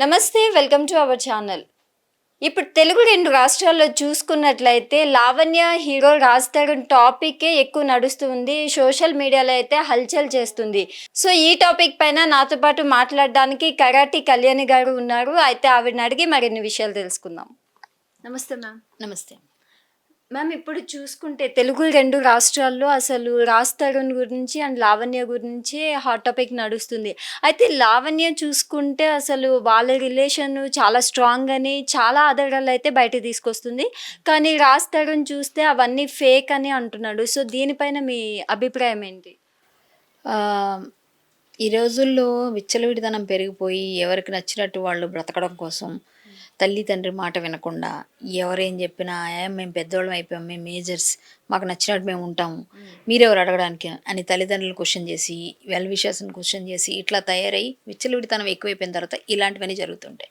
నమస్తే welcome to our channel. ఇప్పుడు తెలుగు రెండు రాష్ట్రాల్లో చూసుకున్నట్లయితే లావణ్య హీరో రాజ్ తరుణ్ టాపికే ఎక్కువ నడుస్తుంది. సోషల్ మీడియాలో అయితే హల్చల్ చేస్తుంది. సో ఈ టాపిక్ పైన నాతో పాటు మాట్లాడడానికి కరాటి కళ్యాణి గారు ఉన్నారు. అయితే ఆవిడని అడిగి మరిన్ని విషయాలు తెలుసుకుందాం. నమస్తే మ్యామ్. నమస్తే. మ్యామ్ ఇప్పుడు చూసుకుంటే తెలుగు రెండు రాష్ట్రాల్లో అసలు రాజ్ తరుణ్ గురించి అండ్ లావణ్య గురించి హాట్ టాపిక్ నడుస్తుంది. అయితే లావణ్య చూసుకుంటే అసలు వాళ్ళ రిలేషన్ చాలా స్ట్రాంగ్ అని చాలా ఆధారాలు అయితే బయట తీసుకొస్తుంది. కానీ రాజ్ తరుణ్ చూస్తే అవన్నీ ఫేక్ అని అంటున్నాడు. సో దీనిపైన మీ అభిప్రాయం ఏంటి? ఈ రోజుల్లో విచ్చలవిడితనం పెరిగిపోయి ఎవరికి నచ్చినట్టు వాళ్ళు బ్రతకడం కోసం తల్లి తండ్రి మాట వినకుండా ఎవరేం చెప్పినా "ఏ, మేము పెద్దవాళ్ళం అయిపోయాం మేము మేజర్స్ మాకు నచ్చినట్టు మేము ఉంటాము. మీరెవరు అడగడానికి? అని తల్లిదండ్రులు క్వశ్చన్ చేసి వెల్ విషయాస్ని క్వశ్చన్ చేసి ఇట్లా తయారై విచ్చలవిడితనం ఎక్కువైపోయిన తర్వాత ఇలాంటివన్నీ జరుగుతుంటాయి.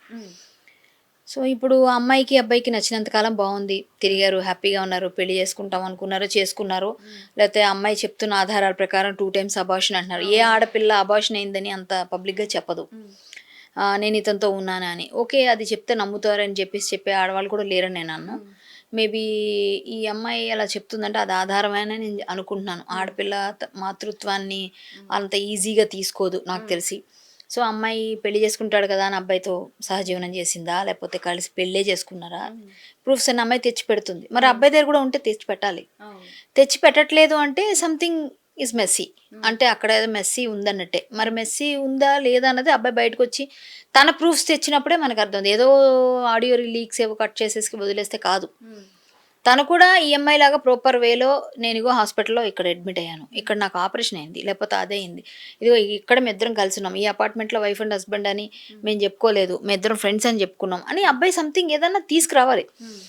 సో ఇప్పుడు అమ్మాయికి అబ్బాయికి నచ్చినంత కాలం బాగుంది. తిరిగారు హ్యాపీగా ఉన్నారు పెళ్ళి చేసుకుంటాం అనుకున్నారు చేసుకున్నారు. లేకపోతే అమ్మాయి చెప్తున్న ఆధారాల ప్రకారం టూ టైమ్స్ అబార్షన్ అంటున్నారు. ఏ ఆడపిల్ల అబార్షన్ అయిందని అంత పబ్లిక్గా చెప్పదు. నేను ఇతనితో ఉన్నాను అని. ఓకే అది చెప్తే నమ్ముతారని చెప్పేసి చెప్పే ఆడవాళ్ళు కూడా లేరని నేను అన్నాను మేబీ ఈ అమ్మాయి అలా చెప్తుందంటే అది ఆధారమైన నేను అనుకుంటున్నాను. ఆడపిల్ల మాతృత్వాన్ని అంత ఈజీగా తీసుకోదు నాకు తెలిసి. సో అమ్మాయి పెళ్ళి చేసుకుంటాడు కదా అని అబ్బాయితో సహజీవనం చేసిందా? లేకపోతే కలిసి పెళ్ళే చేసుకున్నారా? ప్రూఫ్స్ అన్ని అమ్మాయి తెచ్చి పెడుతుంది మరి అబ్బాయి దగ్గర కూడా ఉంటే తెచ్చి పెట్టాలి తెచ్చి పెట్టట్లేదు అంటే సంథింగ్ ఇస్ మెస్సీ అంటే అక్కడ ఏదో మెస్సీ ఉందన్నట్టే. మరి మెస్సీ ఉందా లేదా అన్నది అబ్బాయి బయటకు వచ్చి తన ప్రూఫ్స్ తెచ్చినప్పుడే మనకు అర్థం. ఏదో ఆడియో లీక్స్ ఏవో కట్ చేసేసి వదిలేస్తే కాదు. తను కూడా ఈఎంఐ లాగా ప్రాపర్ వేలో నేను ఇగో హాస్పిటల్లో ఇక్కడ అడ్మిట్ అయ్యాను. ఇక్కడ నాకు ఆపరేషన్ అయింది లేకపోతే అదే అయింది. ఇదిగో ఇక్కడ మేము ఇద్దరం కలిసి ఉన్నాం. ఈ అపార్ట్మెంట్లో వైఫ్ అండ్ హస్బెండ్ అని మేము చెప్పుకోలేదు. మేము ఇద్దరం ఫ్రెండ్స్ అని చెప్పుకున్నాం. అని అబ్బాయి సంథింగ్ ఏదన్నా తీసుకురావాలి.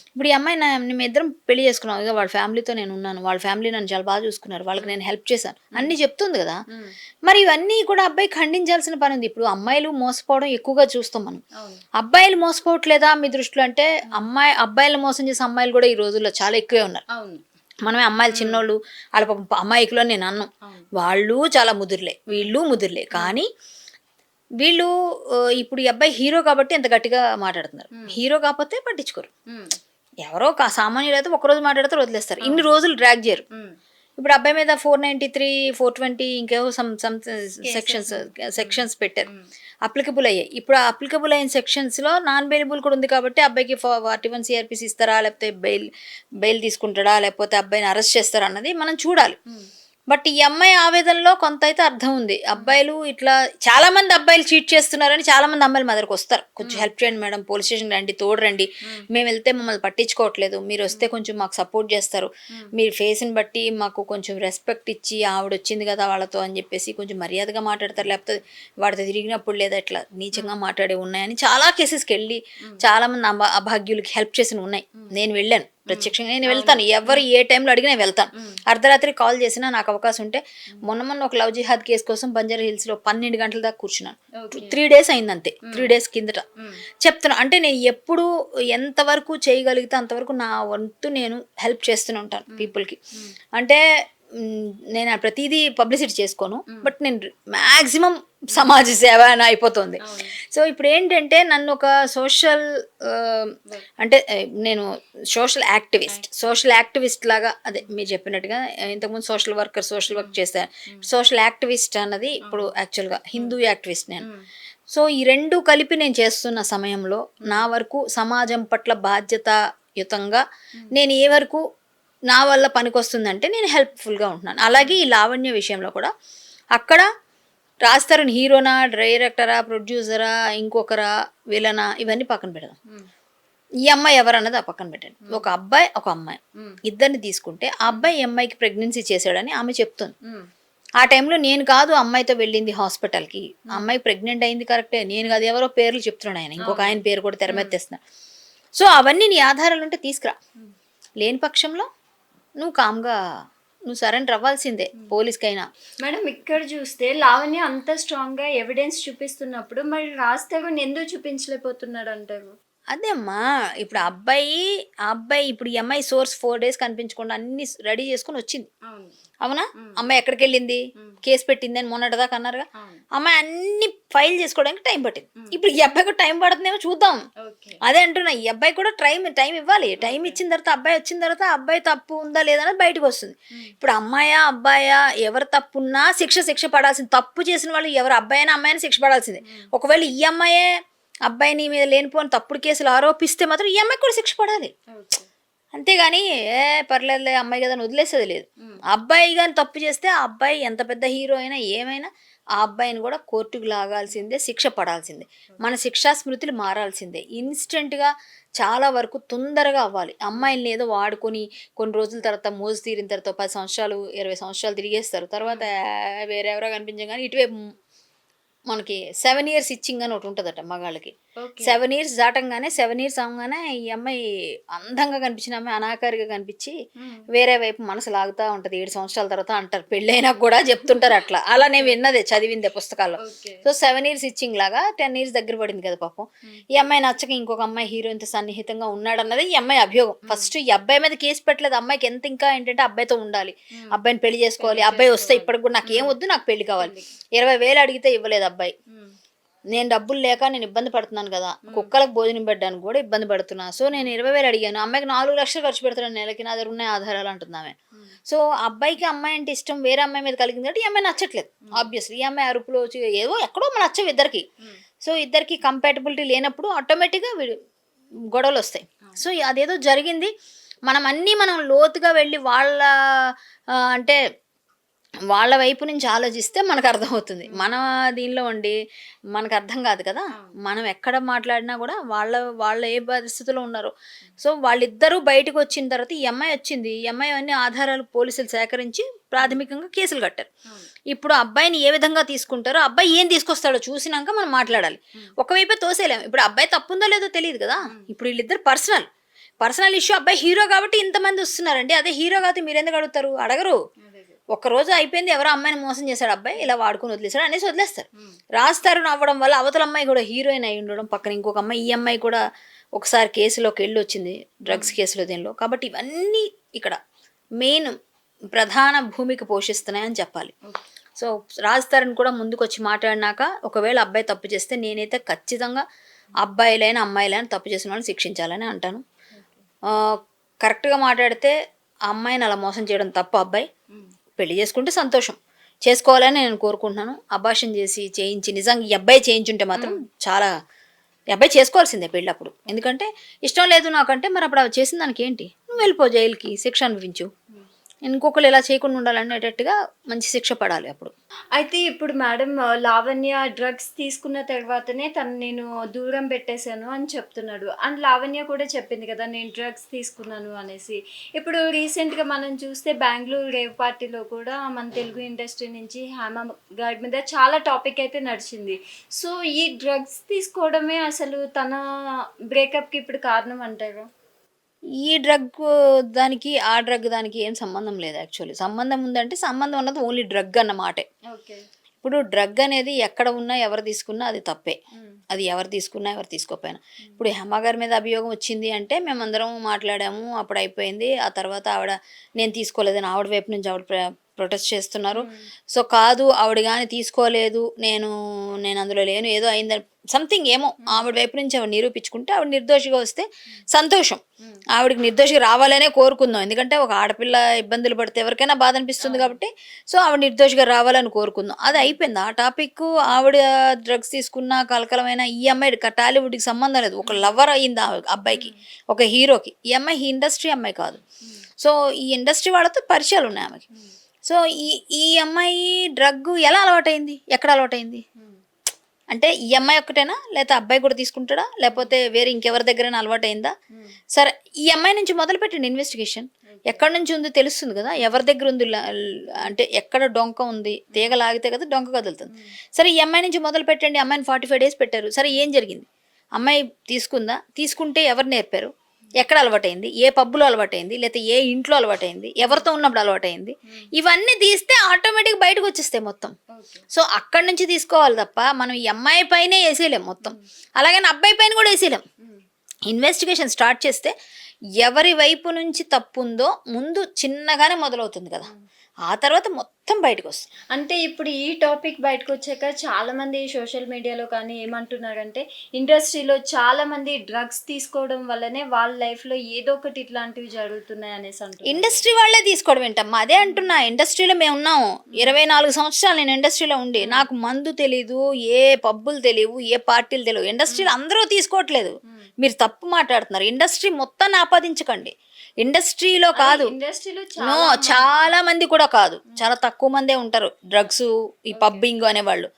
ఇప్పుడు ఈ అమ్మాయి నా మేము ఇద్దరం పెళ్ళి చేసుకున్నాం. ఇక వాళ్ళ ఫ్యామిలీతో నేను ఉన్నాను. వాళ్ళ ఫ్యామిలీ నన్ను చాలా బాగా చూసుకున్నారు. వాళ్ళకి నేను హెల్ప్ చేశాను. అన్ని చెప్తుంది కదా. మరి ఇవన్నీ కూడా అబ్బాయి ఖండించాల్సిన పని ఉంది. ఇప్పుడు అమ్మాయిలు మోసపోవడం ఎక్కువగా చూస్తాం మనం. అబ్బాయిలు మోసపోవట్లేదా మీ దృష్టిలో? అంటే అమ్మాయి అబ్బాయిలు మోసం చేసే అమ్మాయిలు కూడా ఈ రోజుల్లో చాలా ఎక్కువే ఉన్నారు. మనమే అమ్మాయిలు చిన్నోళ్ళు వాళ్ళ పాపం అమ్మాయికులో నేను అన్నం. వాళ్ళు చాలా ముదురులే. వీళ్ళు ముదురులే. కానీ వీళ్ళు ఇప్పుడు ఈ అబ్బాయి హీరో కాబట్టి ఎంత గట్టిగా మాట్లాడుతున్నారు. హీరో కాకపోతే పట్టించుకోరు. ఎవరో సామాన్యులు అయితే ఒకరోజు మాట్లాడతారు వదిలేస్తారు. ఇన్ని రోజులు డ్రాగ్ చేయరు. ఇప్పుడు అబ్బాయి మీద four ninety three four twenty ఇంకేవో some some sections sections పెట్టారు. అప్లికబుల్ అయ్యాయి. ఇప్పుడు ఆ అప్లికబుల్ అయిన సెక్షన్స్లో నాన్ బెయిలబుల్ కూడా ఉంది కాబట్టి అబ్బాయికి ఫార్టీ వన్ సిఆర్పిస్ ఇస్తారా లేకపోతే బెయిల్ బెయిల్ తీసుకుంటాడా లేకపోతే అబ్బాయిని అరెస్ట్ చేస్తారా అన్నది మనం చూడాలి. బట్ ఈ అమ్మాయి ఆవేదనలో కొంత అయితే అర్థం ఉంది. అబ్బాయిలు ఇట్లా చాలా మంది అబ్బాయిలు చీట్ చేస్తున్నారని చాలా మంది అమ్మాయిలు మా దగ్గరకు వస్తారు. కొంచెం హెల్ప్ చేయండి మేడం పోలీస్ స్టేషన్ రండి తోడు రండి. మేము. వెళ్తే మమ్మల్ని పట్టించుకోవట్లేదు. మీరు వస్తే కొంచెం మాకు సపోర్ట్ చేస్తారు. మీరు ఫేస్ని బట్టి మాకు కొంచెం రెస్పెక్ట్ ఇచ్చి ఆవిడ వచ్చింది కదా వాళ్ళతో అని చెప్పేసి కొంచెం మర్యాదగా మాట్లాడతారు. లేకపోతే వాడితో తిరిగినప్పుడు లేదా ఇట్లా నీచంగా మాట్లాడే ఉన్నాయని చాలా కేసెస్కి వెళ్ళి చాలా మంది అభా అభాగ్యులకి హెల్ప్ చేసిన ఉన్నాయి. నేను వెళ్ళాను. ప్రత్యక్షంగా నేను వెళ్తాను. ఎవరు ఏ టైంలో అడిగినా వెళ్తాను. అర్ధరాత్రి కాల్ చేసినా నాకు అవకాశం ఉంటే మొన్న మొన్న ఒక లవ్ జిహాద్ కేసు కోసం బంజారా హిల్స్లో పన్నెండు గంటల దాకా కూర్చున్నాను. త్రీ డేస్ అయింది అంతే త్రీ డేస్ కిందట. చెప్తున్నా. అంటే నేను ఎప్పుడు ఎంతవరకు చేయగలిగితే అంతవరకు నా వంతు నేను హెల్ప్ చేస్తూనే ఉంటాను పీపుల్కి. అంటే నేను ప్రతిదీ పబ్లిసిటీ చేసుకోను బట్ నేను మ్యాక్సిమం సమాజ సేవ అని అయిపోతుంది సో ఇప్పుడు ఏంటంటే నన్ను ఒక సోషల్ అంటే నేను సోషల్ యాక్టివిస్ట్ సోషల్ యాక్టివిస్ట్ లాగా అదే మీరు చెప్పినట్టుగా ఇంతకుముందు సోషల్ వర్కర్ సోషల్ వర్క్ చేస్తాను సోషల్ యాక్టివిస్ట్ అన్నది ఇప్పుడు యాక్చువల్గా హిందూ యాక్టివిస్ట్ నేను. సో ఈ రెండు కలిపి నేను చేస్తున్న సమయంలో నా వరకు సమాజం పట్ల బాధ్యతాయుతంగా నేను ఏ వరకు నా వల్ల పనికొస్తుందంటే నేను హెల్ప్ఫుల్గా ఉంటున్నాను. అలాగే ఈ లావణ్య విషయంలో కూడా అక్కడ రాస్తారని హీరోనా డైరెక్టరా ప్రొడ్యూసరా ఇంకొకరా విలనా ఇవన్నీ పక్కన పెడదాం. ఈ అమ్మాయి ఎవరన్నది ఆ పక్కన పెట్టండి. ఒక అబ్బాయి ఒక అమ్మాయి. ఇద్దరిని తీసుకుంటే ఆ అబ్బాయి ఈ అమ్మాయికి ప్రెగ్నెన్సీ చేశాడని ఆమె చెప్తుంది. ఆ టైంలో నేను కాదు అమ్మాయితో వెళ్ళింది హాస్పిటల్కి. అమ్మాయి ప్రెగ్నెంట్ అయింది కరెక్టే. నేను కాదు ఎవరో పేర్లు చెప్తున్నాడు ఆయన. ఇంకొక ఆయన పేరు కూడా తెరమెత్తేస్తున్నాడు. సో అవన్నీ నీ ఆధారాలు ఉంటే తీసుకురా లేని పక్షంలో నువ్వు కామ్గా నువ్వు సరెండర్ అవ్వాల్సిందే పోలీస్కైనా. మేడం ఇక్కడ చూస్తే లావణ్య అంత స్ట్రాంగ్గా ఎవిడెన్స్ చూపిస్తున్నప్పుడు మరి తరుణ్ ఎందుకు చూపించలేకపోతున్నాడు అంటారు అదే అమ్మా ఇప్పుడు ఆ అబ్బాయి ఆ అబ్బాయి ఇప్పుడు ఈ అమ్మాయి సోర్స్ ఫోర్ డేస్ కనిపించకుండా అన్ని రెడీ చేసుకొని వచ్చింది. అవును. అవునా? అమ్మాయి ఎక్కడికి వెళ్ళింది కేసు పెట్టింది అని మొన్నటిదాకా అన్నారుగా. అవును. అమ్మాయి అన్ని ఫైల్ చేసుకోవడానికి టైం పట్టింది. ఇప్పుడు ఈ అబ్బాయికి టైం పడుతుందేమో చూద్దాం. ఓకే. అదే అంటున్నా ఈ అబ్బాయి కూడా టైం టైం ఇవ్వాలి. టైం ఇచ్చిన తర్వాత అబ్బాయి వచ్చిన తర్వాత ఆ అబ్బాయి తప్పు ఉందా లేదా అనేది బయటకు వస్తుంది. ఇప్పుడు అమ్మాయా అబ్బాయా ఎవరు తప్పు ఉన్నా శిక్ష శిక్ష పడాల్సింది. తప్పు చేసిన వాళ్ళు ఎవరు అబ్బాయినా అమ్మాయినా శిక్ష పడాల్సిందే. ఒకవేళ ఈ అమ్మాయే అబ్బాయిని మీద లేనిపోని తప్పుడు కేసులు ఆరోపిస్తే మాత్రం ఈ అమ్మాయికి కూడా శిక్ష పడాలి. అంతేగాని ఏ పర్లేదులే అమ్మాయి కదా అని వదిలేసేది లేదు. అబ్బాయి కానీ తప్పు చేస్తే ఆ అబ్బాయి ఎంత పెద్ద హీరో అయినా ఏమైనా ఆ అబ్బాయిని కూడా కోర్టుకు లాగాల్సిందే శిక్ష పడాల్సిందే. మన శిక్షా స్మృతులు మారాల్సిందే. ఇన్స్టెంట్గా చాలా వరకు తొందరగా అవ్వాలి. అమ్మాయిల్ని ఏదో వాడుకొని కొన్ని రోజుల తర్వాత మోజు తీరిన తర్వాత పది సంవత్సరాలు ఇరవై సంవత్సరాలు తిరిగేస్తారు. తర్వాత "ఆ, వేరెవరో కనిపించం కానీ ఇటువైపు మనకి సెవెన్ ఇయర్స్ ఇచ్చింగ్ అని ఒకటి ఉంటుందట మగాళ్ళకి. సెవెన్ ఇయర్స్ దాటంగానే సెవెన్ ఇయర్స్ అవగానే ఈ అమ్మాయి అందంగా కనిపించిన అమ్మాయి అనాకారిగా కనిపించి వేరే వైపు మనసు లాగుతూ ఉంటుంది. ఏడు సంవత్సరాల తర్వాత అంటారు పెళ్ళైనా కూడా చెప్తుంటారు అట్లా. అలా నేను విన్నదే చదివిందే పుస్తకాల్లో. సో సెవెన్ ఇయర్స్ ఇచ్చింగ్ లాగా టెన్ ఇయర్స్ దగ్గర పడింది కదా పాపం. ఈ అమ్మాయి నచ్చక ఇంకొక అమ్మాయి హీరోయిన్తో సన్నిహితంగా ఉన్నాడన్నది ఈ అమ్మాయి అభియోగం. ఫస్ట్ ఈ అబ్బాయి మీద కేసు పెట్టలేదు. అమ్మాయికి ఎంత ఇంకా ఏంటంటే అబ్బాయితో ఉండాలి. అబ్బాయిని పెళ్ళి చేసుకోవాలి. అబ్బాయి వస్తే ఇప్పటికి కూడా నాకు ఏం వద్దు నాకు పెళ్ళి కావాలి. ఇరవై వేలు అడిగితే ఇవ్వలేదు అబ్బాయి. నేను డబ్బులు లేక నేను ఇబ్బంది పడుతున్నాను కదా కుక్కలకు భోజనం పెట్టడానికి కూడా ఇబ్బంది పడుతున్నా. సో నేను ఇరవై వేలు అడిగాను. అమ్మాయికి నాలుగు లక్షలు ఖర్చు పెడుతున్నాను నెలకి నా దగ్గర ఉన్నాయి ఆధారాలు అంటుంది ఆమె సో అబ్బాయికి అమ్మాయి అంటే ఇష్టం వేరే అమ్మాయి మీద కలిగింది కాబట్టి ఈ అమ్మాయి నచ్చట్లేదు ఆబ్వియస్లీ ఈ అమ్మాయి అరుపులో వచ్చి ఏవో ఎక్కడో మన నచ్చవు ఇద్దరికి. సో ఇద్దరికి కంపాటబిలిటీ లేనప్పుడు ఆటోమేటిక్గా వీడు గొడవలు వస్తాయి. సో అదేదో జరిగింది. మనం అన్నీ మనం లోతుగా వెళ్ళి వాళ్ళ అంటే వాళ్ళ వైపు నుంచి ఆలోచిస్తే మనకు అర్థమవుతుంది. మన దీనిలో ఉండి మనకు అర్థం కాదు కదా? మనం ఎక్కడ మాట్లాడినా కూడా వాళ్ళ వాళ్ళ ఏ పరిస్థితిలో ఉన్నారో. సో వాళ్ళిద్దరూ బయటకు వచ్చిన తర్వాత ఈ అమ్మాయి వచ్చింది. ఈ అమ్మాయి అన్ని ఆధారాలు పోలీసులు సేకరించి ప్రాథమికంగా కేసులు కట్టారు. ఇప్పుడు అబ్బాయిని ఏ విధంగా తీసుకుంటారో అబ్బాయి ఏం తీసుకొస్తాడో చూసినాక మనం మాట్లాడాలి. ఒకవైపే తోసేలేము ఇప్పుడు అబ్బాయి తప్పుందో లేదో తెలియదు కదా? ఇప్పుడు వీళ్ళిద్దరు పర్సనల్. పర్సనల్ ఇష్యూ అబ్బాయి హీరో కాబట్టి ఇంతమంది వస్తున్నారండి. అదే హీరో కాబట్టి మీరు ఎందుకు అడుగుతారు? అడగరు. ఒక్క రోజు అయిపోయింది ఎవరో అమ్మాయిని మోసం చేశాడు అబ్బాయి ఇలా వాడుకుని వదిలేశాడు అనేసి వదిలేస్తారు. రాస్తారు నవ్వడం వల్ల అవతల అమ్మాయి కూడా హీరోయిన్ అయి ఉండడం పక్కన ఇంకొక అమ్మాయి ఈ అమ్మాయి కూడా ఒకసారి కేసులోకి వెళ్ళి వచ్చింది డ్రగ్స్ కేసులో దీనిలో. కాబట్టి ఇవన్నీ ఇక్కడ మెయిన్ ప్రధాన భూమిక పోషిస్తున్నాయని చెప్పాలి. సో రాజ్ తరుణ్ కూడా ముందుకు వచ్చి మాట్లాడినాక ఒకవేళ అబ్బాయి తప్పు చేస్తే నేనైతే ఖచ్చితంగా అబ్బాయిలైన అమ్మాయిలైన తప్పు చేసిన వాళ్ళని శిక్షించాలని అంటాను. కరెక్ట్గా మాట్లాడితే ఆ అమ్మాయిని అలా మోసం చేయడం తప్పు అబ్బాయి. పెళ్ళి చేసుకుంటే సంతోషం. చేసుకోవాలని నేను కోరుకుంటున్నాను. అభాషణ చేసి చేయించి నిజంగా ఈ అబ్బాయి చేయించుంటే మాత్రం చాలా ఈ అబ్బాయి చేసుకోవాల్సిందే పెళ్ళి అప్పుడు ఎందుకంటే ఇష్టం లేదు నాకంటే మరి అప్పుడు అవి చేసిన దానికి ఏంటి? నువ్వు వెళ్ళిపో జైలుకి శిక్ష అనుభవించు. ఇంకొకరు ఇలా చేయకుండా ఉండాలనేటట్టుగా మంచి శిక్ష పడాలి అప్పుడు. అయితే ఇప్పుడు మేడం లావణ్య డ్రగ్స్ తీసుకున్న తర్వాతనే తను నేను దూరం పెట్టేశాను అని చెప్తున్నాడు. అండ్ లావణ్య కూడా చెప్పింది కదా నేను డ్రగ్స్ తీసుకున్నాను అనేసి. ఇప్పుడు రీసెంట్గా మనం చూస్తే బెంగళూరు రేవ్ పార్టీలో కూడా మన తెలుగు ఇండస్ట్రీ నుంచి హేమ గారి మీద చాలా టాపిక్ అయితే నడిచింది. సో ఈ డ్రగ్స్ తీసుకోవడమే అసలు తన బ్రేకప్కి ఇప్పుడు కారణం అంటారు? ఈ డ్రగ్ దానికి ఆ డ్రగ్ దానికి ఏం సంబంధం లేదు యాక్చువల్లీ. సంబంధం ఉందంటే సంబంధం ఉన్నది ఓన్లీ డ్రగ్ అన్నమాటే. ఇప్పుడు డ్రగ్ అనేది ఎక్కడ ఉన్నా ఎవరు తీసుకున్నా అది తప్పే. అది ఎవరు తీసుకున్నా ఎవరు తీసుకోపోయినా ఇప్పుడు హేమ గారి మీద అభియోగం వచ్చింది అంటే మేమందరం మాట్లాడాము అప్పుడు అయిపోయింది. ఆ తర్వాత ఆవిడ నేను తీసుకోలేదని ఆవిడ వైపు నుంచి ఆవిడ ప్ర- ప్రొటెస్ట్ చేస్తున్నారు. సో కాదు ఆవిడ కానీ తీసుకోలేదు నేను నేను అందులో లేను. ఏదో అయిందని సంథింగ్ ఏమో ఆవిడ వైపు నుంచి ఆవిడ నిరూపించుకుంటే ఆవిడ నిర్దోషిగా వస్తే సంతోషం. ఆవిడకి నిర్దోషి రావాలనే కోరుకుందాం. ఎందుకంటే ఒక ఆడపిల్ల ఇబ్బందులు పడితే ఎవరికైనా బాధ అనిపిస్తుంది కాబట్టి సో ఆవిడ నిర్దోషిగా రావాలని కోరుకుందాం. అది అయిపోయింది. ఆ టాపిక్ ఆవిడ డ్రగ్స్ తీసుకున్న కలకలమైన ఈ అమ్మాయి టాలీవుడ్కి సంబంధం లేదు. ఒక లవర్ అయింది ఆ అబ్బాయికి. ఒక హీరోకి. ఈ అమ్మాయి ఈ ఇండస్ట్రీ అమ్మాయి కాదు. సో ఈ ఇండస్ట్రీ వాళ్ళతో పరిచయాలు ఉన్నాయి ఆమెకి. సో ఈ ఈ అమ్మాయి డ్రగ్ ఎలా అలవాటైంది? ఎక్కడ అలవాటైంది? అంటే ఈ అమ్మాయి ఒక్కటేనా? లేకపోతే అబ్బాయి కూడా తీసుకుంటాడా? లేకపోతే వేరే ఇంకెవరి దగ్గరైనా అలవాటైందా? సరే ఈ అమ్మాయి నుంచి మొదలు పెట్టండి ఇన్వెస్టిగేషన్ ఎక్కడి నుంచి ఉందో తెలుస్తుంది కదా? ఎవరి దగ్గర ఉంది అంటే ఎక్కడ డొంక ఉంది? తీగ లాగితే కదా డొంక కదులుతుంది. సరే ఈ అమ్మాయి నుంచి మొదలు పెట్టండి అమ్మాయిని ఫార్టీ ఫైవ్ డేస్ పెట్టారు. సరే ఏం జరిగింది? అమ్మాయి తీసుకుందా? తీసుకుంటే ఎవరు నేర్పారు? ఎక్కడ అలవాటైంది? ఏ పబ్బులో అలవాటైంది? లేకపోతే ఏ ఇంట్లో అలవాటైంది? ఎవరితో ఉన్నప్పుడు అలవాటైంది? ఇవన్నీ తీస్తే ఆటోమేటిక్ బయటకు వచ్చేస్తాయి మొత్తం. సో అక్కడి నుంచి తీసుకోవాలి తప్ప మనం ఈ అమ్మాయి పైనే వేసేయలేం మొత్తం. అలాగని అబ్బాయి పైన కూడా వేసేయలేం. ఇన్వెస్టిగేషన్ స్టార్ట్ చేస్తే ఎవరి వైపు నుంచి తప్పు ఉందో ముందు చిన్నగానే మొదలవుతుంది కదా. ఆ తర్వాత మొత్తం బయటకు వస్తుంది అంటే ఇప్పుడు ఈ టాపిక్ బయటకు వచ్చాక చాలా మంది సోషల్ మీడియాలో కానీ ఏమంటున్నారంటే ఇండస్ట్రీలో చాలా మంది డ్రగ్స్ తీసుకోవడం వల్లనే వాళ్ళ లైఫ్లో ఏదో ఒకటి ఇట్లాంటివి జరుగుతున్నాయి అనేసి అంటున్నారు. ఇండస్ట్రీ వాళ్ళే తీసుకోవడం ఏంటమ్మా? అదే అంటున్నా ఇండస్ట్రీలో మేము ఉన్నాము. ఇరవై నాలుగు సంవత్సరాలు నేను ఇండస్ట్రీలో ఉండి నాకు మందు తెలీదు ఏ పబ్బులు తెలియవు ఏ పార్టీలు తెలియవు ఇండస్ట్రీలో అందరూ తీసుకోవట్లేదు. మీరు తప్పు మాట్లాడుతున్నారు. ఇండస్ట్రీ మొత్తాన్ని ఆపాదించకండి. ఇండస్ట్రీలో కాదు. ఇండస్ట్రీలో నో చాలా మంది. కూడా కాదు. చాలా తక్కువ మందే ఉంటారు. డ్రగ్స్ ఈ పబ్బింగ్ అనేవాళ్ళు.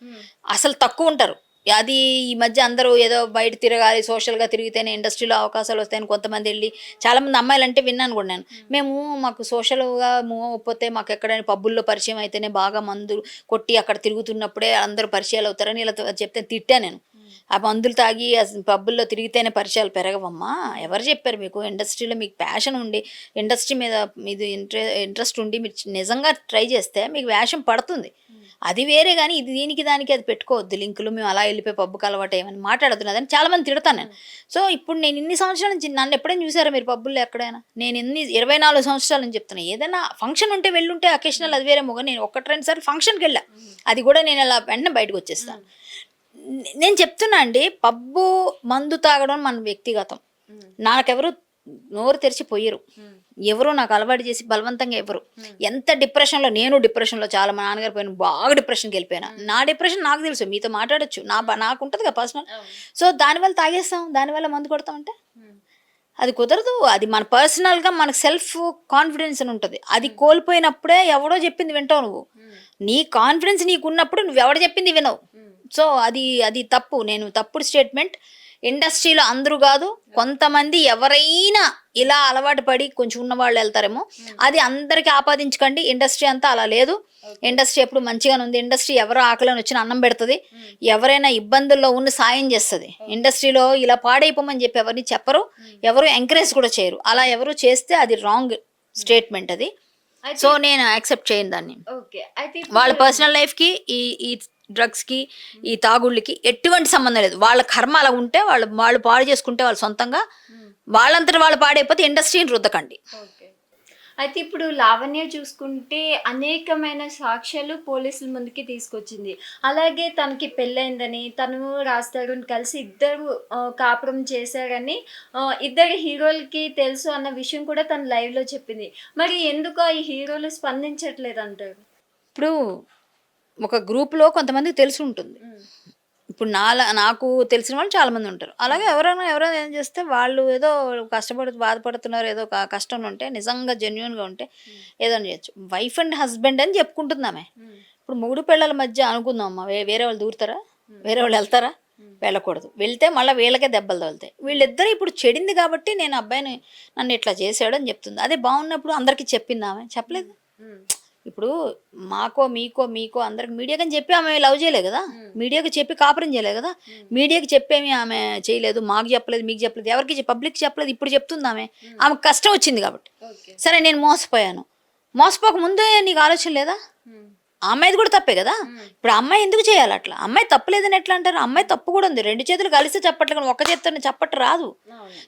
అసలు తక్కువ ఉంటారు. అది ఈ మధ్య అందరూ ఏదో బయట తిరగాలి సోషల్గా తిరిగితేనే ఇండస్ట్రీలో అవకాశాలు వస్తాయని కొంతమంది వెళ్ళి చాలా మంది అమ్మాయిలు అంటే విన్నాను కూడా నేను. మేము మాకు సోషల్గా మూవ్ అయిపోతే మాకు ఎక్కడైనా పబ్బుల్లో పరిచయం అయితేనే బాగా మందు కొట్టి అక్కడ తిరుగుతున్నప్పుడే అందరూ పరిచయాలు అవుతారని ఇలా చెప్తే తిట్టా నేను. ఆ మందులు తాగి పబ్బుల్లో తిరిగితేనే పరిచయాలు పెరగవమ్మా. ఎవరు చెప్పారు మీకు? ఇండస్ట్రీలో మీకు ప్యాషన్ ఉండి ఇండస్ట్రీ మీద మీది ఇంట్రె ఇంట్రెస్ట్ ఉండి మీరు నిజంగా ట్రై చేస్తే మీకు వేషం పడుతుంది. అది వేరే కానీ ఇది దీనికి దానికి అది పెట్టుకోవద్దు. లింకులు మేము అలా వెళ్ళిపోయి పబ్బుకి అలవాటు ఏమని మాట్లాడుతున్నదని చాలా మంది తిడతాను నేను. సో ఇప్పుడు నేను ఇన్ని సంవత్సరాల నుంచి నన్ను ఎప్పుడైనా చూసారా మీరు పబ్బుల్లో ఎక్కడైనా? నేను ఎన్ని ఇరవై నాలుగు సంవత్సరాల నుంచి చెప్తున్నా. ఏదైనా ఫంక్షన్ ఉంటే వెళ్ళుంటే అకేషనల్ అది వేరే మొగ. నేను ఒక్కటి రెండు సార్లు ఫంక్షన్కి వెళ్ళా. అది కూడా నేను అలా వెంటనే బయటకు వచ్చేస్తాను నేను చెప్తున్నా అండి పబ్బు మందు తాగడం మన వ్యక్తిగతం. నాకెవరు నోరు తెరిచి పోయరు. ఎవరు నాకు అలవాటు చేసి బలవంతంగా ఎవరు. ఎంత డిప్రెషన్లో నేను డిప్రెషన్లో చాలా మా నాన్నగారు పోయిన బాగా డిప్రెషన్కి వెళ్ళిపోయినా. నా డిప్రెషన్ నాకు తెలుసు మీతో మాట్లాడొచ్చు. నా నాకు ఉంటుంది కదా పర్సనల్. సో దానివల్ల తాగేస్తాం దానివల్ల మందు కొడతాం అంటే? అది కుదరదు. అది మన పర్సనల్గా మనకు సెల్ఫ్ కాన్ఫిడెన్స్ అని ఉంటుంది. అది కోల్పోయినప్పుడే ఎవడో చెప్పింది వింటావు నువ్వు. నీ కాన్ఫిడెన్స్ నీకు ఉన్నప్పుడు నువ్వు ఎవడు చెప్పింది వినవు. సో అది అది తప్పు. నేను తప్పుడు స్టేట్మెంట్ ఇండస్ట్రీలో అందరూ కాదు కొంతమంది ఎవరైనా ఇలా అలవాటు పడి కొంచెం ఉన్న వాళ్ళు వెళ్తారేమో అది అందరికీ ఆపాదించకండి. ఇండస్ట్రీ అంతా అలా లేదు. ఇండస్ట్రీ ఎప్పుడు మంచిగానే ఉంది. ఇండస్ట్రీ ఎవరు ఆకలిని వచ్చిన అన్నం పెడుతుంది. ఎవరైనా ఇబ్బందుల్లో ఉన్న సాయం చేస్తుంది. ఇండస్ట్రీలో ఇలా పాడైపోమని చెప్పి ఎవరిని చెప్పరు. ఎవరు ఎంకరేజ్ కూడా చేయరు. అలా ఎవరు చేస్తే అది రాంగ్ స్టేట్మెంట్ అది. సో నేను యాక్సెప్ట్ చేయను దాన్ని. వాళ్ళ పర్సనల్ లైఫ్కి ఈ ఈ డ్రగ్స్కి ఈ తాగుళ్ళకి ఎటువంటి సంబంధం లేదు. వాళ్ళ కర్మ అలా ఉంటే వాళ్ళు వాళ్ళు పాడు చేసుకుంటే వాళ్ళు సొంతంగా వాళ్ళంతటి వాళ్ళు పాడైపోతే ఇండస్ట్రీని రుద్దకండి. ఓకే. అయితే ఇప్పుడు లావణ్య చూసుకుంటే అనేకమైన సాక్ష్యాలు పోలీసుల ముందుకి తీసుకొచ్చింది. అలాగే తనకి పెళ్ళైందని తను రాస్తారుని కలిసి ఇద్దరు కాపురం చేశారని ఇద్దరు హీరోలకి తెలుసు అన్న విషయం కూడా తను లైవ్లో చెప్పింది. మరి ఎందుకు ఈ హీరోలు స్పందించట్లేదు అంటారు ఇప్పుడు ఒక గ్రూప్లో కొంతమందికి తెలిసి ఉంటుంది. ఇప్పుడు నాలా నాకు తెలిసిన వాళ్ళు చాలా మంది ఉంటారు. అలాగే ఎవరైనా ఎవరైనా ఏం చేస్తే వాళ్ళు ఏదో కష్టపడుతూ బాధపడుతున్నారు ఏదో కష్టంలో ఉంటే నిజంగా జెన్యున్గా ఉంటే ఏదైనా చేయొచ్చు. వైఫ్ అండ్ హస్బెండ్ అని చెప్పుకుంటుందామే. ఇప్పుడు మొగుడు పిల్లల మధ్య అనుకుందాం అమ్మా. వేరే వాళ్ళు దూరుతారా? వేరే వాళ్ళు వెళ్తారా? వెళ్ళకూడదు. వెళ్తే మళ్ళీ వీళ్ళకే దెబ్బలు తగులుతాయి. వీళ్ళిద్దరు ఇప్పుడు చెడింది కాబట్టి నేను అబ్బాయిని నన్ను ఇట్లా చేసాడు అని చెప్తుంది. అదే బాగున్నప్పుడు అందరికీ చెప్పింది ఆమె చెప్పలేదు ఇప్పుడు మాకో మీకో మీకో అందరికి మీడియాకి చెప్పి ఆమె లవ్ చేయలేదు కదా? మీడియాకి చెప్పి కాపురం చేయలేదు కదా? మీడియాకి చెప్పేమి ఆమె చేయలేదు మాకు చెప్పలేదు మీకు చెప్పలేదు ఎవరికి పబ్లిక్ చెప్పలేదు ఇప్పుడు చెప్తుంది ఆమె. ఆమెకు కష్టం వచ్చింది కాబట్టి. సరే నేను మోసపోయాను. మోసపోక ముందే నీకు ఆలోచన లేదా? అమ్మాయిది కూడా తప్పే కదా? ఇప్పుడు అమ్మాయి ఎందుకు చేయాలి అట్లా? అమ్మాయి తప్పలేదని ఎట్లా అంటారు? అమ్మాయి తప్పు కూడా ఉంది. రెండు చేతులు కలిస్తే చప్పట్లు కానీ ఒక్క చేతితో చప్పట్లు రాదు.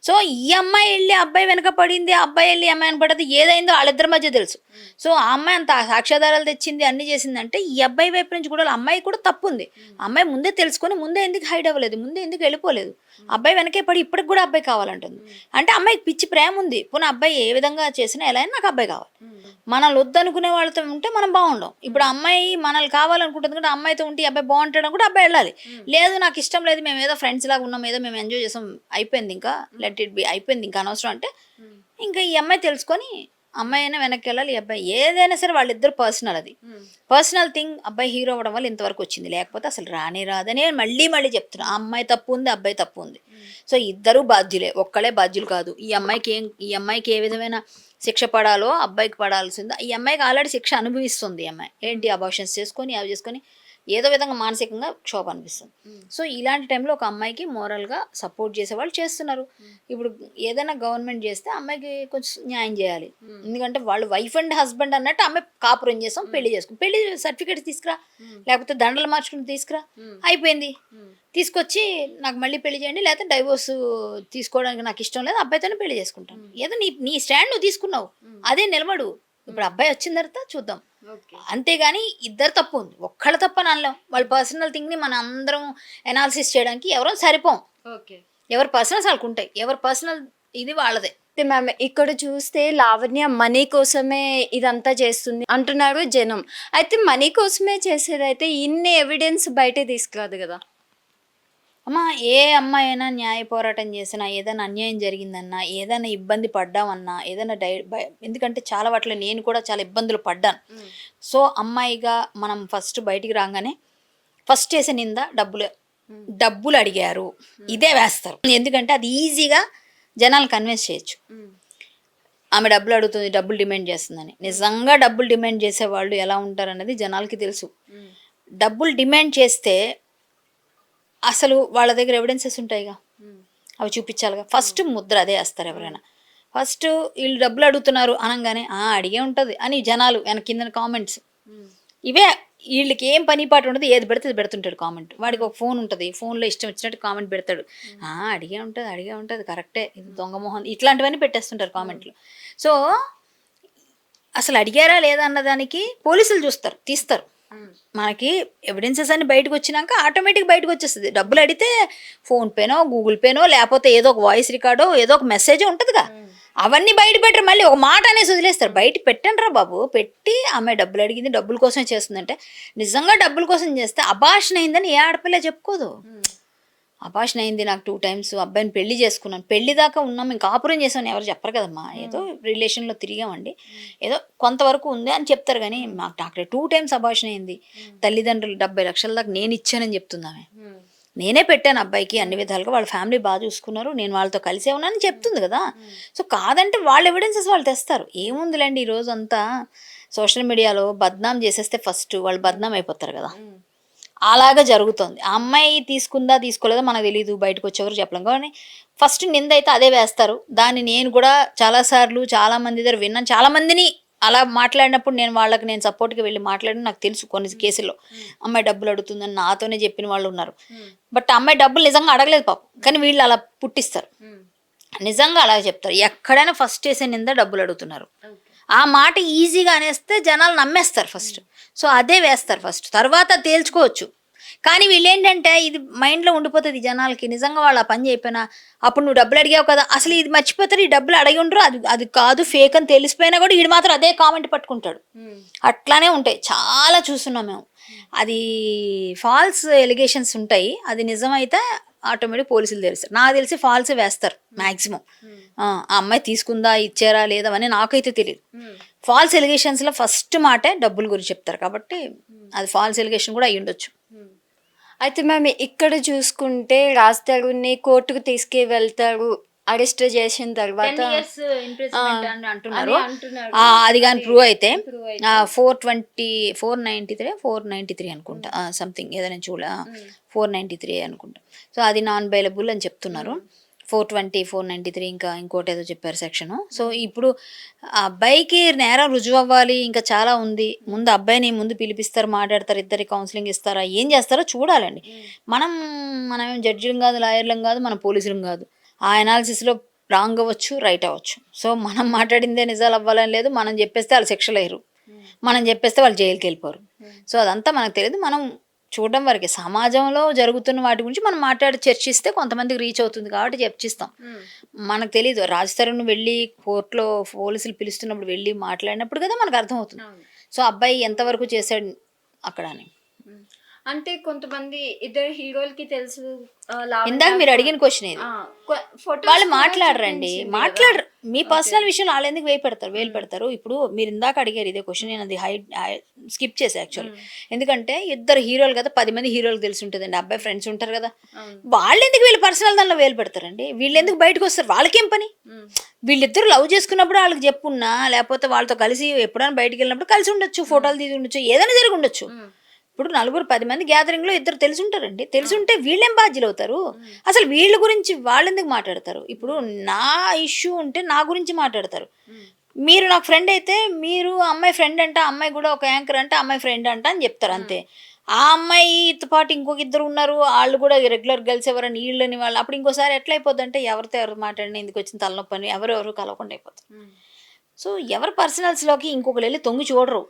సో ఈ అమ్మాయి వెళ్ళి అబ్బాయి వెనక పడింది అబ్బాయి వెళ్ళి అమ్మాయి వెనక పడింది ఏదైందో వాళ్ళిద్దరి మధ్య తెలుసు. సో ఆ అమ్మాయి అంత సాక్ష్యాధారాలు తెచ్చింది అన్ని చేసింది అంటే ఈ అబ్బాయి వైపు నుంచి కూడా వాళ్ళ అమ్మాయి కూడా తప్పు ఉంది అమ్మాయి ముందే తెలుసుకొని ముందే ఎందుకు హైడ్ అవ్వలేదు ముందే ఎందుకు వెళ్ళిపోలేదు? అబ్బాయి వెనకే పడి ఇప్పటికి కూడా అబ్బాయి కావాలంటుంది. అంటే అమ్మాయికి పిచ్చి ప్రేమ ఉంది. పోనీ అబ్బాయి ఏ విధంగా చేసినా ఎలా అయినా నాకు అబ్బాయి కావాలి. మనల్ని వద్దనుకునే వాళ్ళతో ఉంటే మనం బాగుండం. ఇప్పుడు అమ్మాయి మనల్ని కావాలనుకుంటుంది కూడా అమ్మాయితో ఉంటే అబ్బాయి బాగుంటాడు కూడా అబ్బాయి వెళ్ళాలి. లేదు నాకు ఇష్టం లేదు మేము ఏదో ఫ్రెండ్స్ లాగా ఉన్నాం ఏదో మేము ఎంజాయ్ చేసాం అయిపోయింది ఇంకా. లెట్ ఇట్ బి అయిపోయింది ఇంకా అనవసరం అంటే ఇంకా ఈ అమ్మాయి తెలుసుకొని అమ్మాయి అయినా వెనక్కి వెళ్ళాలి ఈ అబ్బాయి ఏదైనా సరే వాళ్ళిద్దరు పర్సనల్ అది. పర్సనల్ థింగ్ అబ్బాయి హీరో అవ్వడం వల్ల ఇంతవరకు వచ్చింది. లేకపోతే అసలు రానే రాదని మళ్ళీ మళ్ళీ చెప్తున్నా. ఆ అమ్మాయి తప్పు ఉంది అబ్బాయి తప్పు ఉంది. సో ఇద్దరు బాధ్యులే ఒక్కడే బాధ్యులు కాదు. ఈ అమ్మాయికి ఏం ఈ అమ్మాయికి ఏ విధమైన శిక్ష పడాలో అబ్బాయికి పడాల్సిందో. ఈ అమ్మాయికి ఆల్రెడీ శిక్ష అనుభవిస్తుంది అమ్మాయి. ఏంటి అబార్షన్స్ చేసుకొని అవి చేసుకొని ఏదో విధంగా మానసికంగా క్షోభ అనిపిస్తుంది. సో ఇలాంటి టైంలో ఒక అమ్మాయికి మోరల్గా సపోర్ట్ చేసే వాళ్ళు చేస్తున్నారు. ఇప్పుడు ఏదైనా గవర్నమెంట్ చేస్తే అమ్మాయికి కొంచెం న్యాయం చేయాలి. ఎందుకంటే వాళ్ళు వైఫ్ అండ్ హస్బెండ్ అన్నట్టు అమ్మాయి కాపురం చేస్తాం పెళ్ళి చేసుకుని పెళ్ళి సర్టిఫికేట్ తీసుకురా లేకపోతే దండలు మార్చుకుని తీసుకురా. అయిపోయింది. తీసుకొచ్చి నాకు మళ్ళీ పెళ్ళి చేయండి లేకపోతే డైవోర్స్ తీసుకోవడానికి నాకు ఇష్టం లేదు అబ్బాయితోనే పెళ్ళి చేసుకుంటాను. ఏదో నీ నీ స్టాండ్ నువ్వు తీసుకున్నావు. అదే నిలబడు. ఇప్పుడు అబ్బాయి వచ్చిన తర్వాత చూద్దాం. అంతేగాని ఇద్దరు తప్పు ఉంది. ఒక్కళ్ళ తప్ప అని అనలేం. వాళ్ళ పర్సనల్ థింగ్ని మనం అందరం ఎనాలిసిస్ చేయడానికి ఎవరో సరిపోం. ఓకే. ఎవరి పర్సనల్స్ వాళ్ళకు ఉంటాయి ఎవరి పర్సనల్ ఇది వాళ్ళదే. అయితే మ్యామ్ ఇక్కడ చూస్తే లావణ్య మనీ కోసమే ఇదంతా చేస్తుంది అంటున్నారు జనం. అయితే మనీ కోసమే చేసేదైతే ఇన్ని ఎవిడెన్స్ బయటే తీసుకురాదు కదా. అమ్మ ఏ అమ్మాయి అయినా న్యాయ పోరాటం చేసినా ఏదైనా అన్యాయం జరిగిందన్నా ఏదైనా ఇబ్బంది పడ్డామన్నా ఏదైనా డై ఎందుకంటే చాలా వాటిలో నేను కూడా చాలా ఇబ్బందులు పడ్డాను. సో అమ్మాయిగా మనం ఫస్ట్ బయటికి రాగానే ఫస్ట్ చేసే నింద డబ్బులు. డబ్బులు అడిగారు. ఇదే వేస్తారు. ఎందుకంటే అది ఈజీగా జనాలు కన్విన్స్ చేయొచ్చు. ఆమె డబ్బులు అడుగుతుంది డబ్బులు డిమాండ్ చేస్తుందని. నిజంగా డబ్బులు డిమాండ్ చేసే వాళ్ళు ఎలా ఉంటారన్నది జనాలకి తెలుసు. డబ్బులు డిమాండ్ చేస్తే అసలు వాళ్ళ దగ్గర ఎవిడెన్సెస్ ఉంటాయిగా. అవి చూపించాలిగా. ఫస్ట్ ముద్ర అదే వేస్తారు ఎవరైనా. ఫస్ట్ వీళ్ళు డబ్బులు అడుగుతున్నారు అనగానే "ఆ, అడిగే ఉంటుంది అని జనాలు వెనక కింద కామెంట్స్ ఇవే వీళ్ళకి ఏం పని పాటు ఉండదు ఏది పెడితే అది పెడుతుంటాడు కామెంట్ వాడికి ఒక ఫోన్ ఉంటుంది ఫోన్లో ఇష్టం వచ్చినట్టు కామెంట్ పెడతాడు. "ఆ, అడిగే ఉంటుంది అడిగే ఉంటుంది కరెక్టే ఇది దొంగ మొహం. ఇట్లాంటివన్నీ పెట్టేస్తుంటారు కామెంట్లు సో అసలు అడిగారా లేదా అన్నదానికి పోలీసులు చూస్తారు తీస్తారు. మనకి ఎవిడెన్సెస్ అన్ని బయటకు వచ్చినాక ఆటోమేటిక్ బయటకు వచ్చేస్తుంది. డబ్బులు అడిగితే ఫోన్ పేనో గూగుల్ పేనో లేకపోతే ఏదో ఒక వాయిస్ రికార్డో ఏదో ఒక మెసేజ్ ఉంటుందిగా. అవన్నీ బయట పెట్టరు మళ్ళీ ఒక మాట అనేసి వదిలేస్తారు. బయట పెట్టండి రా బాబు. పెట్టి ఆమె డబ్బులు అడిగింది డబ్బుల కోసమే చేస్తుందంటే నిజంగా డబ్బుల కోసం చేస్తే అభాషణ అయిందని ఏ ఆడపిల్ల చెప్పుకోదు. అభాషణ అయింది నాకు టూ టైమ్స్ అబ్బాయిని పెళ్ళి చేసుకున్నాను. పెళ్ళి దాకా ఉన్నాం మేము కాపురం చేసామని ఎవరు చెప్పరు కదమ్మా. ఏదో రిలేషన్లో తిరిగామండి. ఏదో కొంతవరకు ఉంది అని చెప్తారు కానీ మాకు నాకు టూ టైమ్స్ అభాషణ అయింది. తల్లిదండ్రులు డెబ్బై లక్షల దాకా నేను ఇచ్చానని చెప్తుందామె నేనే పెట్టాను అబ్బాయికి అన్ని విధాలుగా. వాళ్ళ ఫ్యామిలీ బాగా చూసుకున్నారు. నేను వాళ్ళతో కలిసే ఉన్నానని చెప్తుంది కదా. సో కాదంటే వాళ్ళ ఎవిడెన్సెస్ వాళ్ళు తెస్తారు. ఏముందిలేండి ఈ రోజు అంతా సోషల్ మీడియాలో బద్నాం చేసేస్తే ఫస్ట్ వాళ్ళు బద్నాం అయిపోతారు కదా. అలాగా జరుగుతుంది. ఆ అమ్మాయి తీసుకుందా తీసుకోలేదా మనకు తెలియదు బయటకు వచ్చేవారు చెప్పలేం. కానీ ఫస్ట్ నింద అయితే అదే వేస్తారు. దాన్ని నేను కూడా చాలాసార్లు చాలా మంది దగ్గర విన్నాను. చాలా మందిని అలా మాట్లాడినప్పుడు నేను వాళ్ళకి నేను సపోర్ట్కి వెళ్ళి మాట్లాడిన నాకు తెలుసు కొన్ని కేసుల్లో. అమ్మాయి డబ్బులు అడుగుతుందని నాతోనే చెప్పిన వాళ్ళు ఉన్నారు. బట్ అమ్మాయి డబ్బులు నిజంగా అడగలేదు పాపం. కానీ వీళ్ళు అలా పుట్టిస్తారు. నిజంగా అలా చెప్తారు. ఎక్కడైనా ఫస్ట్ చేసే నింద డబ్బులు అడుగుతున్నారు. ఆ మాట ఈజీగా అనేస్తే జనాలు నమ్మేస్తారు ఫస్ట్. సో అదే వేస్తారు ఫస్ట్. తర్వాత తేల్చుకోవచ్చు. కానీ వీళ్ళు ఏంటంటే ఇది మైండ్లో ఉండిపోతుంది జనాలకి. నిజంగా వాళ్ళు ఆ పని చెప్పినా అప్పుడు నువ్వు డబ్బులు అడిగావు కదా అసలు ఇది మర్చిపోతారు ఈ డబ్బులు అడిగి ఉండరు. అది అది కాదు ఫేక్ అని తెలిసిపోయినా కూడా వీడు మాత్రం అదే కామెంట్ పట్టుకుంటాడు. అట్లానే ఉంటాయి. చాలా చూస్తున్నాం మేము. అది ఫాల్స్ ఎలిగేషన్స్ ఉంటాయి. అది నిజమైతే ఆటోమేటిక్ పోలీసులు తెలుస్తారు. నాకు తెలిసి ఫాల్స్ వేస్తారు మ్యాక్సిమం ఆ అమ్మాయి తీసుకుందా ఇచ్చారా లేదా అని నాకైతే తెలియదు ఫాల్స్ ఎలిగేషన్స్లో ఫస్ట్ మాటే డబ్బుల గురించి చెప్తారు. కాబట్టి అది ఫాల్స్ ఎలిగేషన్ కూడా అయ్యి ఉండొచ్చు. అయితే మ్యామ్ ఇక్కడ చూసుకుంటే రాజ్ తరుణ్ని కోర్టుకు తీసుకు వెళ్తారు అరెస్ట్ చేసిన తర్వాత అంటున్నారు అని అంటున్నారు. ఆ, అది కానీ ప్రూవ్ అయితే four twenty four ninety three four ninety three అనుకుంటా. సంథింగ్ ఏదైనా చూడ ఫోర్ నైంటీ త్రీ అనుకుంటా. సో అది నాన్ బైలబుల్ అని చెప్తున్నారు. Four twenty four ninety three ఇంకా ఇంకోటి ఏదో చెప్పారు సెక్షన్. సో ఇప్పుడు ఆ అబ్బాయికి నేరం రుజువు అవ్వాలి ఇంకా చాలా ఉంది. ముందు అబ్బాయిని ముందు పిలిపిస్తారు మాట్లాడతారు ఇద్దరి కౌన్సిలింగ్ ఇస్తారా ఏం చేస్తారో చూడాలండి. మనం మనం జడ్జిలం కాదు లాయర్లం కాదు మన పోలీసులం కాదు. ఆ అనాలిసిస్లో రాంగ్ అవ్వచ్చు రైట్ అవ్వచ్చు. సో మనం మాట్లాడిందే నిజాలు అవ్వాలని లేదు మనం చెప్పేస్తే వాళ్ళు శిక్షలు అయ్యారు మనం చెప్పేస్తే వాళ్ళు జైలుకి వెళ్ళిపోరు సో అదంతా మనకు తెలియదు మనం చూడడం వరకే. సమాజంలో జరుగుతున్న వాటి గురించి మనం మాట్లాడి చర్చిస్తే కొంతమందికి రీచ్ అవుతుంది కాబట్టి చర్చిస్తాం. మనకు తెలియదు రాజ్ తరుణ్ వెళ్ళి కోర్టులో పోలీసులు పిలుస్తున్నప్పుడు వెళ్ళి మాట్లాడినప్పుడు కదా మనకు అర్థమవుతుంది. సో అబ్బాయి ఎంతవరకు చేశాడు అక్కడ అని. అంటే కొంతమంది ఇద్దరు హీరోలకి తెలుసు ఇందాక మీరు అడిగిన క్వశ్చన్ ఇది వాళ్ళు మాట్లాడరండి. మాట్లాడరు. మీ పర్సనల్ విషయాలు వాళ్ళు ఎందుకు వేయి పెడతారు? వేలు పెడతారు. ఇప్పుడు మీరు ఇందాక అడిగారు ఇదే క్వశ్చన్ నేను అది హైడ్ స్కిప్ చేసా యాక్చువల్ ఎందుకంటే ఇద్దరు హీరోలు కదా పది మంది హీరోలు తెలిసి ఉంటుందండి. అబ్బాయి ఫ్రెండ్స్ ఉంటారు కదా. వాళ్ళు ఎందుకు వీళ్ళు పర్సనల్ దానిలో వేలు పెడతారండి? వీళ్ళు ఎందుకు బయటకు వస్తారు? వాళ్ళకేం పని? ఉమ్. వీళ్ళిద్దరు లవ్ చేసుకున్నప్పుడు వాళ్ళకి చెప్పున్నా లేకపోతే వాళ్ళతో కలిసి ఎప్పుడైనా బయటికి వెళ్ళినప్పుడు కలిసి ఉండొచ్చు ఫోటోలు తీసి ఉండొచ్చు ఏదైనా జరిగి ఉండొచ్చు. ఉమ్. ఇప్పుడు నలుగురు పది మంది గ్యాదరింగ్లో ఇద్దరు తెలుసుంటారండి. తెలుసుంటే వీళ్ళేం బాధ్యులు అవుతారు? అసలు వీళ్ళ గురించి వాళ్ళు ఎందుకు మాట్లాడతారు? ఇప్పుడు నా ఇష్యూ ఉంటే నా గురించి మాట్లాడతారు. మీరు నాకు ఫ్రెండ్ అయితే మీరు అమ్మాయి ఫ్రెండ్ అంట అమ్మాయి కూడా ఒక యాంకర్ అంటే అమ్మాయి ఫ్రెండ్ అంట అని చెప్తారు అంతే. ఆ అమ్మాయితో పాటు ఇంకొక ఇద్దరు ఉన్నారు వాళ్ళు కూడా రెగ్యులర్ గర్ల్స్ ఎవరైనా వీళ్ళని వాళ్ళు అప్పుడు ఇంకోసారి ఎట్లా అయిపోద్ది అంటే ఎవరితో ఎవరు మాట్లాడినా ఎందుకు వచ్చిన తలనొప్పి అని ఎవరెవరు కలవకుండా అయిపోతారు. సో ఎవరి పర్సనల్స్లోకి ఇంకొకరు వెళ్ళి తొంగి చూడరు.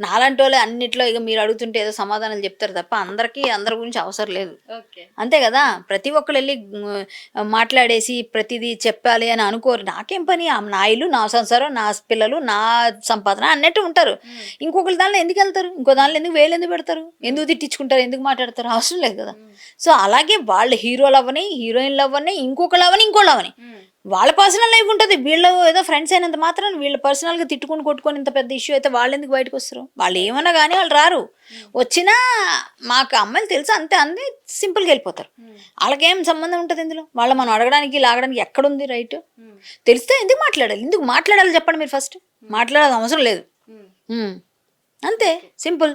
నాలాంటి వాళ్ళు అన్నిట్లో ఇక మీరు అడుగుతుంటే ఏదో సమాధానాలు చెప్తారు తప్ప అందరికీ అందరి గురించి అవసరం లేదు. అంతే కదా? ప్రతి ఒక్కరు వెళ్ళి మాట్లాడేసి ప్రతిదీ చెప్పాలి అని అనుకోరు. నాకేం పని? ఆ నా ఇల్లు నా సంసారం నా పిల్లలు నా సంపాదన అన్నట్టు ఉంటారు. ఇంకొకరి దానిలో ఎందుకు వెళ్తారు? ఇంకో దానిలో ఎందుకు వేలు ఎందుకు పెడతారు? ఎందుకు తిట్టించుకుంటారు? ఎందుకు మాట్లాడతారు? అవసరం లేదు కదా. సో అలాగే వాళ్ళు హీరోలు అవ్వని హీరోయిన్లు అవ్వని ఇంకొకళ్ళు అవని ఇంకోళ్ళు అవని వాళ్ళ పర్సనల్ లైఫ్ ఉంటుంది. వీళ్ళు ఏదో ఫ్రెండ్స్ అయినంత మాత్రం వీళ్ళు పర్సనల్గా తిట్టుకుని కొట్టుకొని ఇంత పెద్ద ఇష్యూ అయితే వాళ్ళు ఎందుకు బయటకు వస్తారు? వాళ్ళు ఏమన్నా కానీ వాళ్ళు రారు. వచ్చినా మాకు అమ్మాయిలు తెలుసు అంతే అంతే సింపుల్గా వెళ్ళిపోతారు. వాళ్ళకేం సంబంధం ఉంటుంది ఇందులో? వాళ్ళ మనం అడగడానికి లాగడానికి ఎక్కడుంది రైట్ తెలిస్తే ఎందుకు మాట్లాడాలి? ఎందుకు మాట్లాడాలి చెప్పండి మీరు ఫస్ట్ మాట్లాడాల్సిన అవసరం లేదు. అంతే. సింపుల్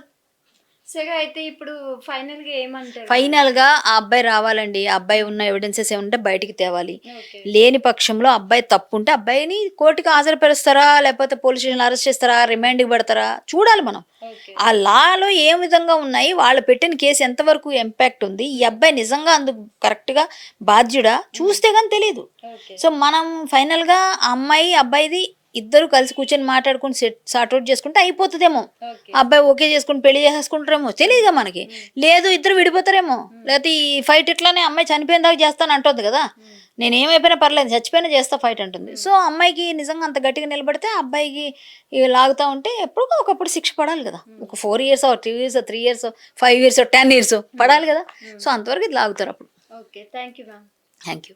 సరే అయితే ఇప్పుడు ఫైనల్గా ఏమంటారు? ఫైనల్గా ఆ అబ్బాయి రావాలండి. ఆ అబ్బాయి ఉన్న ఎవిడెన్సెస్ ఏముంటే బయటికి తేవాలి. లేని పక్షంలో అబ్బాయి తప్పు ఉంటే అబ్బాయిని కోర్టుకి హాజరుపరుస్తారా? లేకపోతే పోలీస్ స్టేషన్ అరెస్ట్ చేస్తారా? రిమాండ్కి పెడతారా? చూడాలి మనం. ఆ లాలో ఏ విధంగా ఉన్నాయి? వాళ్ళు పెట్టిన కేసు ఎంతవరకు ఇంపాక్ట్ ఉంది? ఈ అబ్బాయి నిజంగా అందుకు కరెక్ట్గా బాధ్యుడా? చూస్తే కానీ తెలియదు సో మనం ఫైనల్గా ఆ అమ్మాయి అబ్బాయిది ఇద్దరు కలిసి కూర్చొని మాట్లాడుకుని సెట్ సార్ట్అవుట్ చేసుకుంటే అయిపోతుందేమో. అబ్బాయి ఓకే చేసుకుని పెళ్ళి చేసేసుకుంటారేమో తెలియదుగా మనకి? లేదు ఇద్దరు విడిపోతారేమో. లేకపోతే ఈ ఫైట్ ఇట్లానే అమ్మాయి చనిపోయిన దాకా చేస్తాను అంటుంది కదా. నేను ఏమైపోయినా పర్లేదు చచ్చిపోయినా చేస్తా ఫైట్ అంటుంది. సో అమ్మాయికి నిజంగా అంత గట్టిగా నిలబడితే అబ్బాయికి లాగుతా ఉంటే ఎప్పుడో ఒకప్పుడు శిక్ష పడాలి కదా. ఒక four years two years three years five years ten years పడాలి కదా. సో అంతవరకు ఇది లాగుతారు అప్పుడు. Okay thank you thank you.